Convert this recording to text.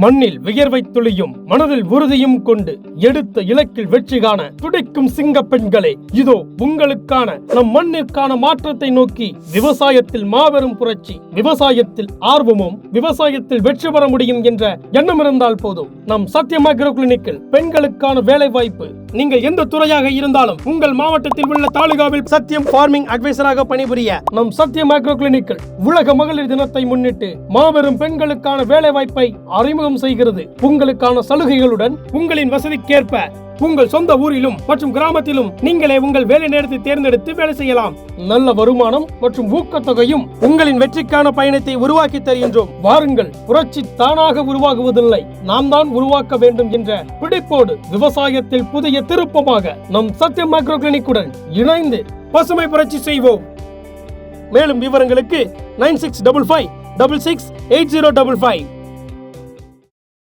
மண்ணில் வியர்வை துளியும் மனதில் உறுதியும் கொண்டு எடுத்த இலக்கில் வெற்றி காண துடிக்கும் சிங்க பெண்களே இதோ உங்களுக்கான நம் மண்ணிற்கான மாற்றத்தை நோக்கி விவசாயத்தில் மாபெரும் புரட்சி விவசாயத்தில் ஆர்வமும் விவசாயத்தில் வெற்றி பெற முடியும் என்ற எண்ணம் இருந்தால் போதும். நம் சத்தியமா அக்ரோ கிளினிக்கில் பெண்களுக்கான வேலை வாய்ப்பு நீங்கள் எந்த துறையாக இருந்தாலும் உங்கள் மாவட்டத்தில் உள்ள தாலுகாவில் சத்தியம் ஃபார்மிங் அட்வைசராக பணிபுரிய நம் சத்தியம் அக்ரோ கிளினிக்கில் உலக மகளிர் தினத்தை முன்னிட்டு மாபெரும் பெண்களுக்கான வேலை வாய்ப்பை அறிமுகம் செய்கிறது. உங்களுக்கான சலுகைகளுடன் உங்களின் வசதிக்கேற்ப உங்கள் சொந்த ஊரிலும் மற்றும் கிராமத்திலும் நீங்களே உங்கள் வேலை நேரத்தை தேர்ந்தெடுத்து வேலை செய்யலாம். நல்ல வருமானம் மற்றும் ஊக்கத்தொகையும் உங்களின் வெற்றிக்கான பயணத்தை உருவாக்கி தருகின்றோம். வாருங்கள் புரட்சி தானாக உருவாகுவதில்லை. நாம் தான் உருவாக்க வேண்டும் என்ற பிடிப்போடு விவசாயத்தில் புதிய திருப்பமாக நம் சத்தியம் மைக்ரோ கிளினிக்குடன் இணைந்து பசுமை புரட்சி செய்வோம். மேலும் விவரங்களுக்கு nine six double five double six eight zero double five.